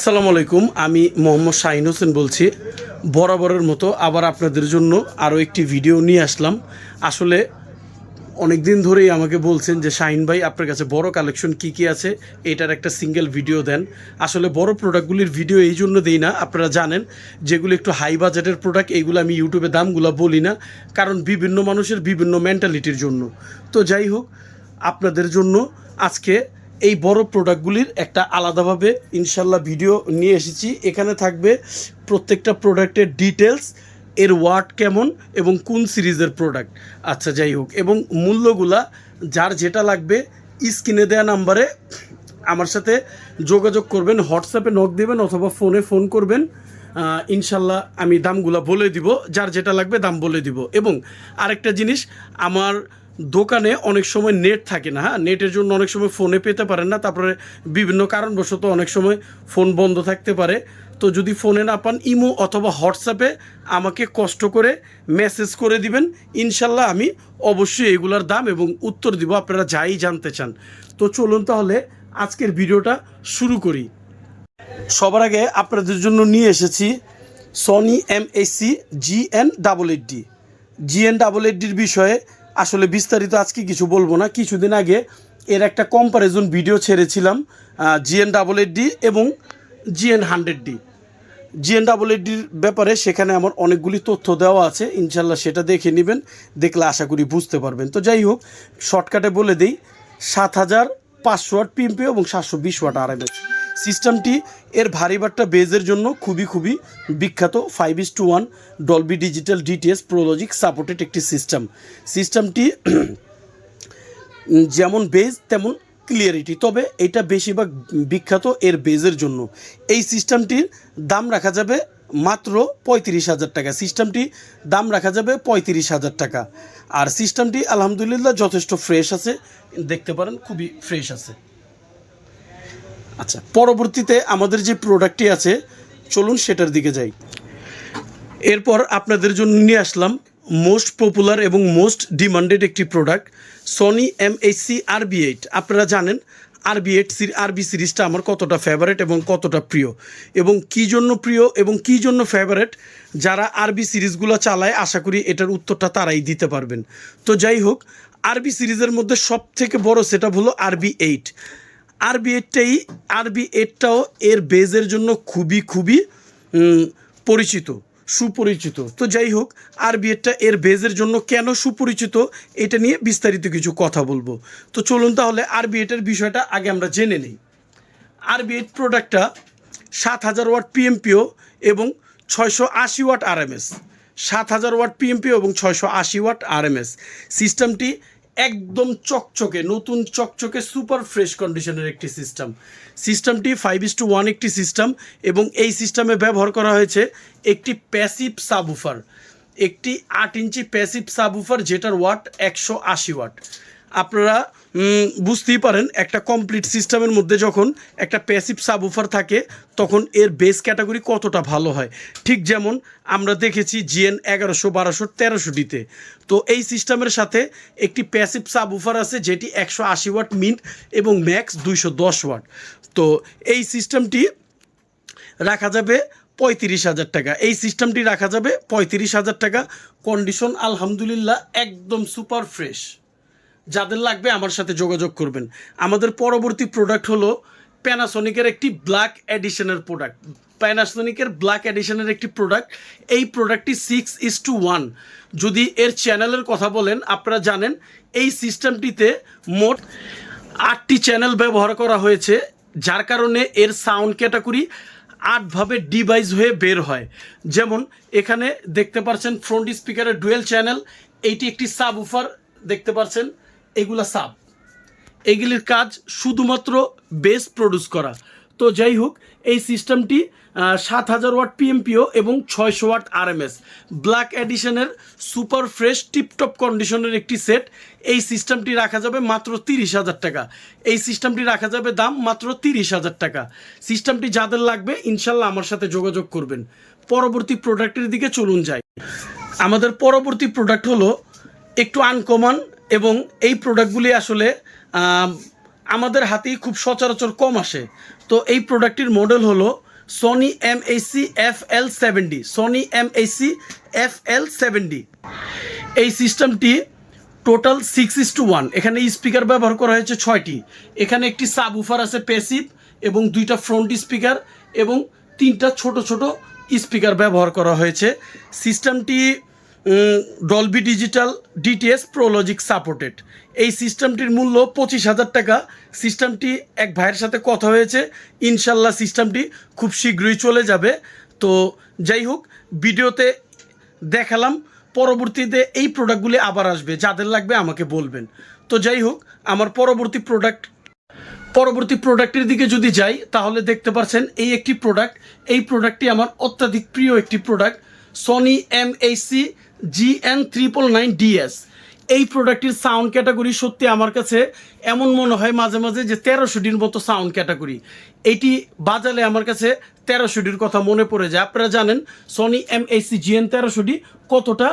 আসসালামু আলাইকুম, আমি মোহাম্মদ শাহিন হোসেন বলছি। বরাবরের মতো আবার আপনাদের জন্য আরও একটি ভিডিও নিয়ে আসলাম। আসলে অনেক দিন ধরেই আমাকে বলছেন যে শাহিন ভাই, আপনার কাছে বড় কালেকশন কি কি আছে? এটার একটা সিঙ্গেল ভিডিও দেন। আসলে বড় প্রোডাক্টগুলির ভিডিও এই জন্য দেই না, আপনারা জানেন। যেগুলো একটু হাই বাজেটের প্রোডাক্ট এইগুলো আমি ইউটিউবে দামগুলো বলি না, কারণ বিভিন্ন মানুষের বিভিন্ন মেন্টালিটির জন্য। তো যাই হোক, আপনাদের জন্য আজকে এই বড় প্রোডাক্টগুলির একটা আলাদাভাবে ইনশাল্লাহ ভিডিও নিয়ে এসেছি। এখানে থাকবে প্রত্যেকটা প্রোডাক্টের ডিটেলস এর ওয়াট কেমন এবং কোন সিরিজের প্রোডাক্ট আচ্ছা যাই হোক। এবং মূল্যগুলা, যার যেটা লাগবে, স্ক্রিনে দেওয়া নাম্বারে আমার সাথে যোগাযোগ করবেন, হোয়াটসঅ্যাপে নক দেবেন অথবা ফোনে ফোন করবেন। ইনশাল্লাহ আমি দামগুলা বলে দিব, যার যেটা লাগবে দাম বলে দিব। এবং আরেকটা জিনিস, আমার দোকানে অনেক সময় নেট থাকে না হ্যাঁ? নেটের জন্য অনেক সময় ফোনে পেতে পারেন না, তারপরে বিভিন্ন কারণবশত অনেক সময় ফোন বন্ধ থাকতে পারে। তো যদি ফোনে না পান, ইমো অথবা হোয়াটসঅ্যাপে আমাকে কষ্ট করে মেসেজ করে দিবেন। ইনশাল্লাহ আমি অবশ্যই এগুলার দাম এবং উত্তর দিব, আপনারা যাই জানতে চান। তো চলুন তাহলে আজকের ভিডিওটা শুরু করি। সবার আগে আপনাদের জন্য নিয়ে এসেছি Sony M AC GN double eight D GN double eight ডির বিষয়ে আসলে বিস্তারিত আজকে কিছু বলব না। কিছুদিন আগে এর একটা কম্পারিজন ভিডিও ছেড়েছিলাম জিএন ডাবল এইট ডি এবং GN hundred D GN double ডির ব্যাপারে সেখানে আমার অনেকগুলি তথ্য দেওয়া আছে। ইনশাল্লাহ সেটা দেখে নেবেন, দেখলে আশা করি বুঝতে পারবেন। তো যাই হোক, শর্টকাটে বলে দিই, সাত হাজার পাঁচশো ওয়াট পিএমপি এবং সাতশো বিশ ওয়াট আরএমএস সিস্টেমটি এর ভারী বাট্টা বেজের জন্য খুবই খুবই বিখ্যাত। Five is two one Dolby digital DTS prologic supported একটি সিস্টেম। সিস্টেমটি যেমন বেজ, তেমন ক্লিয়ারিটি তবে এটা বেশিরভাগ বিখ্যাত এর বেজের জন্য। এই সিস্টেমটির দাম রাখা যাবে মাত্র পঁয়ত্রিশ হাজার টাকা। সিস্টেমটি দাম রাখা যাবে পঁয়ত্রিশ হাজার টাকা। আর সিস্টেমটি আলহামদুলিল্লাহ যথেষ্ট ফ্রেশ আছে। দেখতে পারেন, খুবই ফ্রেশ আছে। আচ্ছা পরবর্তীতে আমাদের যে প্রোডাক্টটি আছে, চলুন সেটার দিকে যাই। এরপর আপনাদের জন্য নিয়ে আসলাম মোস্ট পপুলার এবং মোস্ট ডিমান্ডেড একটি product Sony M HC RB eight আপনারা জানেন আরবি এইট সির আরবি সিরিজটা আমার কতটা ফেভারেট এবং কতটা প্রিয়। এবং কী জন্য প্রিয় এবং কী জন্য ফেভারেট যারা আরবি সিরিজগুলো চালায়, আশা করি এটার উত্তরটা তারাই দিতে পারবেন। তো যাই হোক আরবি সিরিজের মধ্যে সব থেকে বড় সেটা হলো আরবি এইট আরবি এইটটাই আরবি এইটটাও এর বেজের জন্য খুবই খুবই পরিচিত। সুপরিচিত। তো যাই হোক আরবি এইটটা এর বেজের জন্য কেন সুপরিচিত, এটা নিয়ে বিস্তারিত কিছু কথা বলব। তো চলুন তাহলে আরবি এইটের বিষয়টা আগে আমরা জেনে নিই। আরবি এইট প্রোডাক্টটা সাত হাজার ওয়াট পিএমপিও এবং ছয়শো আশি ওয়াট আরএমএস সাত হাজার ওয়াট পিএমপিও এবং ছয়শো আশি ওয়াট আরএমএস সিস্টেমটি একদম চকচকে, নতুন চকচকে সুপার ফ্রেশ কন্ডিশনের একটি সিস্টেম। সিস্টেমটি ফাইভ ইস টু ওয়ান একটি সিস্টেম এবং এই সিস্টেমে ব্যবহার করা হয়েছে একটি প্যাসিভ সাবুফার একটি আট ইঞ্চি প্যাসিভ সাবুফার যেটার ওয়াট একশো আশি ওয়াট আপনারা বুঝতেই পারেন, একটা কমপ্লিট সিস্টেমের মধ্যে যখন একটা প্যাসিভ সাবউফার থাকে, তখন এর বেস ক্যাটাগরি কতটা ভালো হয়। ঠিক যেমন আমরা দেখেছি জিএন এগারোশো, বারোশো, তেরোশো ডিতে। তো এই সিস্টেমের সাথে একটি প্যাসিভ সাবউফার আছে, যেটি একশো আশি ওয়াট মিন্ট এবং ম্যাক্স দুইশো দশ ওয়াট। তো এই সিস্টেমটি রাখা যাবে পঁয়ত্রিশ হাজার টাকা। এই সিস্টেমটি রাখা যাবে পঁয়ত্রিশ হাজার টাকা। কন্ডিশন আলহামদুলিল্লাহ একদম সুপার ফ্রেশ যাদের লাগবে আমার সাথে যোগাযোগ করবেন। আমাদের পরবর্তী প্রোডাক্ট হলো প্যানাসনিকের একটি ব্ল্যাক এডিশনের প্রোডাক্ট প্যানাসনিকের ব্ল্যাক এডিশনের একটি প্রোডাক্ট এই প্রোডাক্টটি সিক্স ইস টু ওয়ান যদি এর চ্যানেলের কথা বলেন, আপনারা জানেন এই সিস্টেমটিতে মোট আটটি চ্যানেল ব্যবহার করা হয়েছে, যার কারণে এর সাউন্ড ক্যাটাগরি আটভাবে ডিভাইস হয়ে বের হয়। যেমন এখানে দেখতে পাচ্ছেন ফ্রন্ট স্পিকারের ডুয়েল চ্যানেল এইটি একটি সাব উফার দেখতে পাচ্ছেন এগুলা সাব। এগুলির কাজ শুধুমাত্র বেস প্রডিউস করা। তো যাই হোক, এই সিস্টেমটি সাত হাজার ওয়াট পিএমপিও এবং ছয়শো ওয়াট আরএমএস ব্ল্যাক এডিশনের সুপার ফ্রেশ টিপটপ কন্ডিশনের একটি সেট এই সিস্টেমটি রাখা যাবে মাত্র তিরিশ হাজার টাকা। এই সিস্টেমটি রাখা যাবে দাম মাত্র তিরিশ হাজার টাকা। সিস্টেমটি যাদের লাগবে, ইনশাল্লাহ আমার সাথে যোগাযোগ করবেন। পরবর্তী প্রোডাক্টের দিকে চলুন যাই। আমাদের পরবর্তী প্রোডাক্ট হলো একটু আনকমন এবং এই প্রোডাক্টগুলি আসলে আমাদের হাতেই খুব সচরাচর কম আসে। তো এই প্রোডাক্টটির মডেল হলো Sony M AC F L seventy Sony M AC F L seventy এই সিস্টেমটি total six is two one এখানে স্পিকার ব্যবহার করা হয়েছে ছয়টি। এখানে একটি সাব উফার আছে প্যাসিভ এবং দুইটা ফ্রন্ট স্পিকার এবং তিনটা ছোট ছোট স্পিকার ব্যবহার করা হয়েছে। সিস্টেমটি Dolby digital DTS ProLogic supported এই সিস্টেমটির মূল্য পঁচিশ হাজার টাকা। সিস্টেমটি এক ভাইয়ের সাথে কথা হয়েছে। ইনশাল্লাহ সিস্টেমটি খুব শীঘ্রই চলে যাবে। তো যাই হোক, ভিডিওতে দেখালাম। পরবর্তীতে এই প্রোডাক্টগুলি আবার আসবে। যাদের লাগবে আমাকে বলবেন। তো যাই হোক, আমার পরবর্তী প্রোডাক্ট পরবর্তী প্রোডাক্টের দিকে যদি যাই, তাহলে দেখতে পাচ্ছেন এই একটি প্রোডাক্ট এই প্রোডাক্টটি আমার অত্যাধিক প্রিয় একটি product Sony M HC G N triple nine DS এই প্রোডাক্টটির সাউন্ড ক্যাটাগরি সত্যি আমার কাছে এমন মনে হয় মাঝে মাঝে যে তেরোশোটির মতো সাউন্ড ক্যাটাগরি এটি বাজালে আমার কাছে তেরোশোটির কথা মনে পড়ে যায়। আপনারা জানেন Sony M HC G N তেরোশোটি কতটা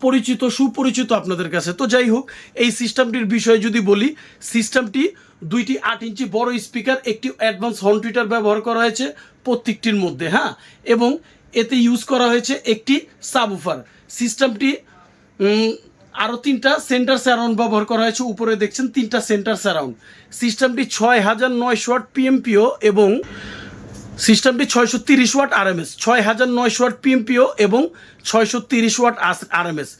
পরিচিত, সুপরিচিত আপনাদের কাছে। তো যাই হোক, এই সিস্টেমটির বিষয়ে যদি বলি সিস্টেমটি দুইটি আট ইঞ্চি বড় স্পিকার একটি অ্যাডভান্স হর্ন টুইটার ব্যবহার করা হয়েছে প্রত্যেকটির মধ্যে হ্যাঁ? এবং এতে ইউজ করা হয়েছে একটি সাবউফার সিস্টেমটি আরও তিনটা সেন্টার স্যারাউন্ড ব্যবহার করা হয়েছে। উপরে দেখছেন তিনটা সেন্টার স্যারাউন্ড সিস্টেমটি ছয় হাজার নয়শো ওয়াট পিএমপিও এবং সিস্টেমটি ছয়শো তিরিশ ওয়াট আরএমএস। ছয় হাজার নয়শো ওয়াট পিএমপিও এবং ছয়শো তিরিশ watt RMS.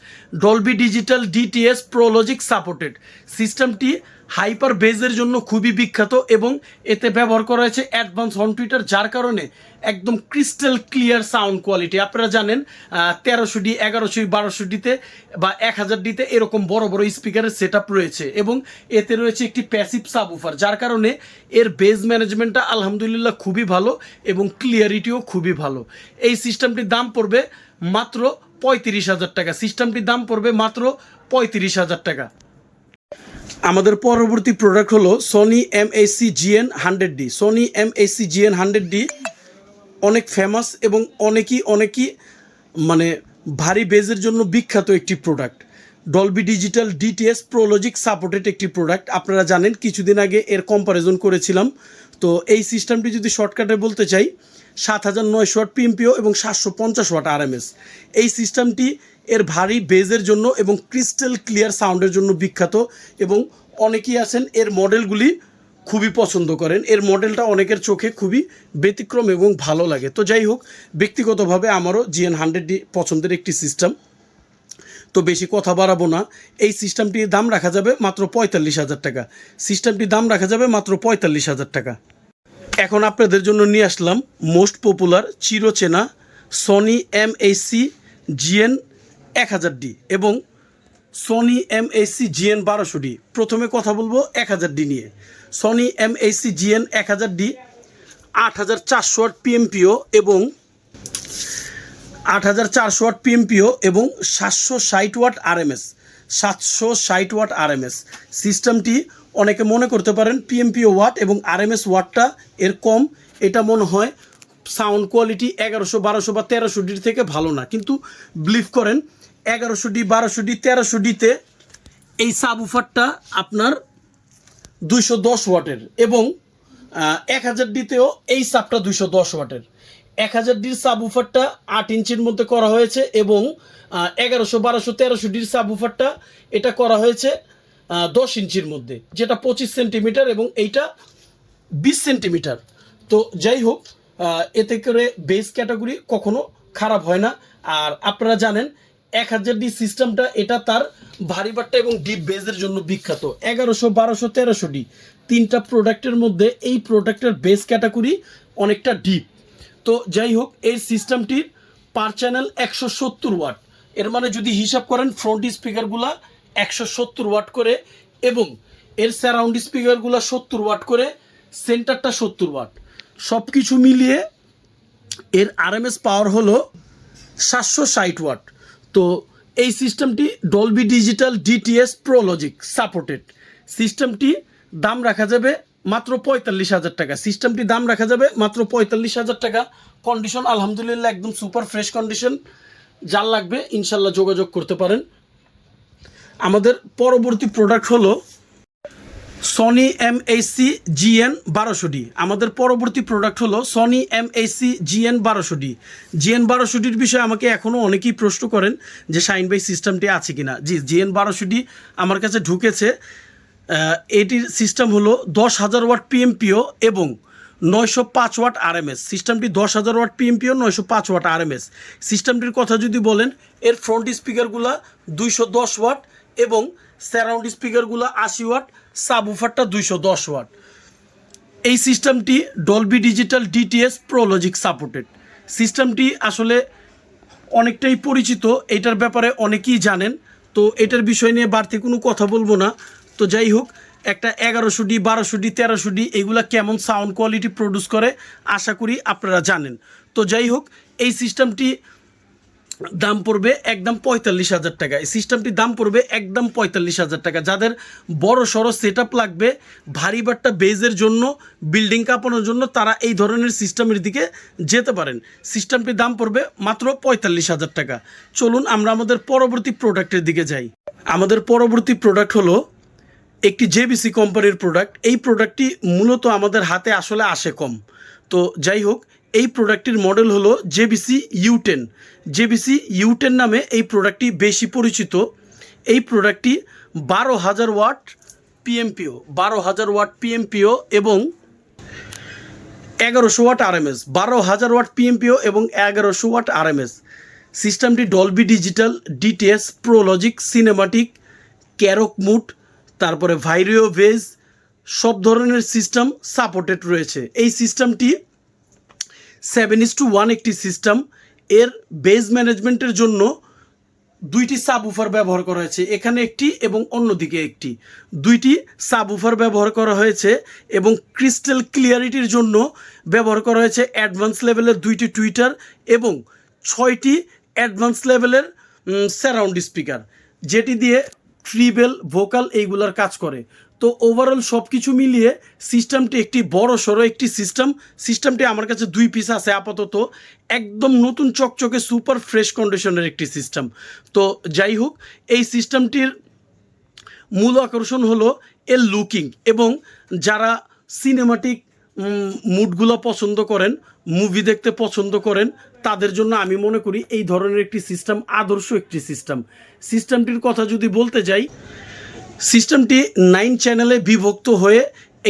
Dolby digital DTS prologic supported. সিস্টেমটি হাইপার বেজের জন্য খুবই বিখ্যাত এবং এতে ব্যবহার করা হয়েছে অ্যাডভান্স হর্ন টুইটার, যার কারণে একদম ক্রিস্টাল ক্লিয়ার সাউন্ড কোয়ালিটি। আপনারা জানেন তেরোশো ডি, এগারোশো বারোশো ডিতে বা এক হাজার ডিতে এরকম বড় বড় স্পিকারের সেট রয়েছে এবং এতে রয়েছে একটি প্যাসিভ সাবউফার যার কারণে এর বেজ ম্যানেজমেন্টটা আলহামদুলিল্লাহ খুবই ভালো এবং ক্লিয়ারিটিও খুবই ভালো। এই সিস্টেমটির দাম পড়বে মাত্র পঁয়ত্রিশ হাজার টাকা। সিস্টেমটির দাম পড়বে মাত্র পঁয়ত্রিশ হাজার টাকা। আমাদের পরবর্তী প্রোডাক্ট হলো Sony M AC GN hundred D Sony M AC GN hundred D অনেক ফেমাস এবং অনেকই অনেকই মানে ভারী বেজের জন্য বিখ্যাত একটি product Dolby digital DTS prologic supported একটি প্রোডাক্ট আপনারা জানেন, কিছুদিন আগে এর কম্পারিজন করেছিলাম। তো এই সিস্টেমটি যদি শর্টকাটে বলতে চাই সাত হাজার নয়শো ওয়াট পিএমপিও এবং সাতশো পঞ্চাশ ওয়াট আরএমএস। এই সিস্টেমটি এর ভারী বেজের জন্য এবং ক্রিস্টাল ক্লিয়ার সাউন্ডের জন্য বিখ্যাত এবং অনেকেই আছেন, এর মডেলগুলি খুবই পছন্দ করেন। এর মডেলটা অনেকের চোখে খুবই ব্যতিক্রম এবং ভালো লাগে। তো যাই হোক, ব্যক্তিগতভাবে আমারও জিএন হান্ড্রেড পছন্দের একটি সিস্টেম। তো বেশি কথা বাড়াবো না। এই সিস্টেমটির দাম রাখা যাবে মাত্র পঁয়তাল্লিশ হাজার টাকা। সিস্টেমটির দাম রাখা যাবে মাত্র পঁয়তাল্লিশ হাজার টাকা। এখন আপনাদের জন্য নিয়ে আসলাম মোস্ট পপুলার চিরচেনা সনি এম এইচসি জিএন এক হাজার ডি এবং সনি এম এইচসি জিএন বারোশো ডি প্রথমে কথা বলব এক হাজার ডি নিয়ে। সনি এম এইচসি জিএন এক হাজার ডি আট হাজার চারশো ওয়াট পিএমপিও এবং আট হাজার চারশো ওয়াট পিএমপিও এবং সাতশো ষাট ওয়াট আরএমএস সাতশো ষাট ওয়াট আর আরএমএস সিস্টেমটি অনেকে মনে করতে পারেন পিএমপিও ওয়াট এবং আরএমএস ওয়াটটা এর কম। এটা মনে হয় সাউন্ড কোয়ালিটি এগারোশো, বারোশো বা তেরোশো ডির থেকে ভালো না। কিন্তু বিলিভ করেন, এগারোশো ডি, বারোশো ডি, তেরোশো ডিতে এই সাবউফারটা আপনার দুইশো দশ ওয়াটের এবং এক হাজার ডিতেও এই সাবটা দুইশো দশ ওয়াটের। এক হাজার ডির সাবউফারটা আট ইঞ্চির মধ্যে করা হয়েছে এবং এগারোশো, বারোশো, তেরোশো ডির সাবউফারটা এটা করা হয়েছে দশ ইঞ্চির মধ্যে, যেটা পঁচিশ সেন্টিমিটার এবং এইটা বিশ সেন্টিমিটার। তো যাই হোক এতে করে বেস ক্যাটাগরি কখনো খারাপ হয় না। আর আপনারা জানেন, এক হাজার ডি সিস্টেমটা এটা তার ভারী বাট্টা এবং ডিপ বেজের জন্য বিখ্যাত। এগারোশো, বারোশো, তেরোশো ডি তিনটা প্রোডাক্টের মধ্যে এই প্রোডাক্টের বেস ক্যাটাগরি অনেকটা ডিপ তো যাই হোক, এই সিস্টেমটির পার চ্যানেল একশো সত্তর ওয়াট এর মানে যদি হিসাব করেন ফ্রন্ট স্পিকারগুলা একশো সত্তর ওয়াট করে এবং এর স্যারাউন্ড স্পিকারগুলো সত্তর ওয়াট করে সেন্টারটা সত্তর ওয়াট। সব কিছু মিলিয়ে এর আরএমএস পাওয়ার হলো সাতশো ষাট ওয়াট। তো এই সিস্টেমটি Dolby digital DTS ProLogic supported সিস্টেমটি দাম রাখা যাবে মাত্র পঁয়তাল্লিশ হাজার টাকা। সিস্টেমটি দাম রাখা যাবে মাত্র পঁয়তাল্লিশ হাজার টাকা। কন্ডিশন আলহামদুলিল্লাহ একদম সুপার ফ্রেশ কন্ডিশন যার লাগবে ইনশাল্লাহ যোগাযোগ করতে পারেন। আমাদের পরবর্তী প্রোডাক্ট হলো সনি এম এইচসি জিএন বারোশো ডি আমাদের পরবর্তী প্রোডাক্ট হলো সনি এম এইচসি জিএন বারোশো ডি জিএন বারোশো ডির বিষয়ে আমাকে এখনও অনেকেই প্রশ্ন করেন যে শাইন বাই সিস্টেমটি আছে কি না জি জিএন বারোশো ডি আমার কাছে ঢুকেছে। এটির সিস্টেম হলো দশ হাজার ওয়াট পিএমপিও এবং নয়শো পাঁচ ওয়াট আরএমএস সিস্টেমটি দশ হাজার ওয়াট পিএমপিও নয়শো পাঁচ ওয়াট আরএমএস সিস্টেমটির কথা যদি বলেন, এর ফ্রন্ট স্পিকারগুলো দুইশো দশ ওয়াট এবং স্যারাউন্ড স্পিকারগুলো আশি ওয়াট সাবউফারটা দুইশো দশ ওয়াট। এই সিস্টেমটি Dolby digital DTS ProLogic supported সিস্টেমটি আসলে অনেকটাই পরিচিত, এটার ব্যাপারে অনেকেই জানেন, তো এটার বিষয় নিয়ে বাড়তি কোনো কথা বলব না। তো যাই হোক, একটা এগারোশো ডি, বারোশো ডি, তেরোশো ডি, এগুলা কেমন সাউন্ড কোয়ালিটি প্রডিউস করে, আশা করি আপনারা জানেন। তো যাই হোক, এই সিস্টেমটি দাম পড়বে একদম পঁয়তাল্লিশ হাজার টাকা। এই সিস্টেমটির দাম পড়বে একদম পঁয়তাল্লিশ হাজার টাকা। যাদের বড় সড়ো সেট লাগবে, ভারী বাট্টা বেজের জন্য বিল্ডিং কাঁপানোর জন্য, তারা এই ধরনের সিস্টেমের দিকে যেতে পারেন। সিস্টেমটির দাম পড়বে মাত্র পঁয়তাল্লিশ হাজার টাকা। চলুন আমরা আমাদের পরবর্তী প্রোডাক্টের দিকে যাই। আমাদের পরবর্তী প্রোডাক্ট হলো একটি জেবিসি কোম্পানির প্রোডাক্ট এই প্রোডাক্টটি মূলত আমাদের হাতে আসলে আসে কম। তো যাই হোক এই প্রোডাক্টটির মডেল হলো JBC U ten JBC U ten নামে এই প্রোডাক্টটি বেশি পরিচিত। এই প্রোডাক্টটি বারো হাজার ওয়াট পিএমপিও বারো হাজার ওয়াট পিএমপিও এবং এগারোশো ওয়াট আরএমএস বারো হাজার ওয়াট পিএমপিও এবং এগারোশো ওয়াট আরএমএস সিস্টেমটি Dolby digital DTS prologic cinematic ক্যারক mood তারপরে ভাইরিও ভেজ সব ধরনের সিস্টেম সাপোর্টেড রয়েছে। এই সিস্টেমটি সেভেন ইস টু ওয়ান একটি সিস্টেম এর বেজ ম্যানেজমেন্টের জন্য দুইটি সাবউফার ব্যবহার করা হয়েছে, এখানে একটি এবং অন্যদিকে একটি। দুইটি সাবউফার ব্যবহার করা হয়েছে এবং ক্রিস্টাল ক্লিয়ারিটির জন্য ব্যবহার করা হয়েছে অ্যাডভান্স লেভেলের দুইটি টুইটার এবং ছয়টি অ্যাডভান্স লেভেলের স্যারাউন্ড স্পিকার যেটি দিয়ে ট্রিবেল ভোকাল এইগুলার কাজ করে। তো ওভারঅল সব কিছু মিলিয়ে সিস্টেমটি একটি বড় সড়ো একটি সিস্টেম সিস্টেমটি আমার কাছে দুই পিস আছে আপাতত। একদম নতুন চকচকে সুপার ফ্রেশ কন্ডিশনের একটি সিস্টেম তো যাই হোক, এই সিস্টেমটির মূল আকর্ষণ হলো এর লুকিং এবং যারা সিনেমাটিক মুডগুলো পছন্দ করেন মুভি দেখতে পছন্দ করেন, তাদের জন্য আমি মনে করি এই ধরনের একটি সিস্টেম আদর্শ একটি সিস্টেম সিস্টেমটির কথা যদি বলতে যাই সিস্টেমটি নাইন চ্যানেলে বিভক্ত হয়ে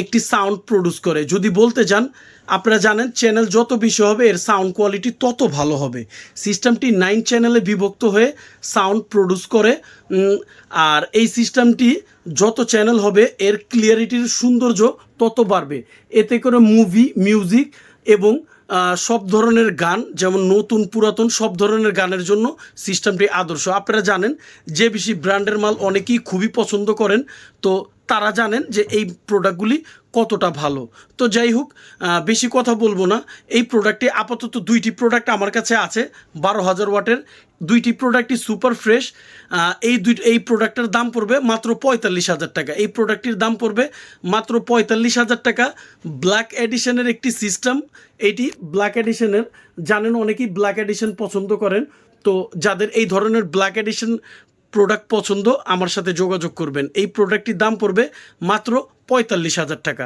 একটি সাউন্ড প্রডিউস করে। যদি বলতে যান, আপনারা জানেন চ্যানেল যত বেশি হবে, এর সাউন্ড কোয়ালিটি তত ভালো হবে। সিস্টেমটি নাইন চ্যানেলে বিভক্ত হয়ে সাউন্ড প্রডিউস করে। আর এই সিস্টেমটি যত চ্যানেল হবে, এর ক্লিয়ারিটির সৌন্দর্য তত বাড়বে। এতে করে মুভি, মিউজিক এবং সব ধরনের গান, যেমন নতুন, পুরাতন, সব ধরনের গানের জন্য সিস্টেমটি আদর্শ। আপনারা জানেন, যে বেশি ব্র্যান্ডের মাল অনেকেই খুবই পছন্দ করেন, তো তারা জানেন যে এই প্রোডাক্টগুলি কতটা ভালো। তো যাই হোক বেশি কথা বলব না। এই প্রোডাক্টটি আপাতত দুইটি প্রোডাক্ট আমার কাছে আছে, বারো হাজার ওয়াটের। দুইটি প্রোডাক্টই সুপার ফ্রেশ এই দুই এই প্রোডাক্টের দাম পড়বে মাত্র পঁয়তাল্লিশ হাজার টাকা। এই প্রোডাক্টটির দাম পড়বে মাত্র পঁয়তাল্লিশ হাজার টাকা। ব্ল্যাক এডিশনের একটি সিস্টেম এইটি ব্ল্যাক এডিশনের জানেন অনেকেই ব্ল্যাক এডিশন পছন্দ করেন। তো যাদের এই ধরনের ব্ল্যাক এডিশন প্রোডাক্ট পছন্দ আমার সাথে যোগাযোগ করবেন। এই প্রোডাক্টটির দাম পড়বে মাত্র পঁয়তাল্লিশ হাজার টাকা।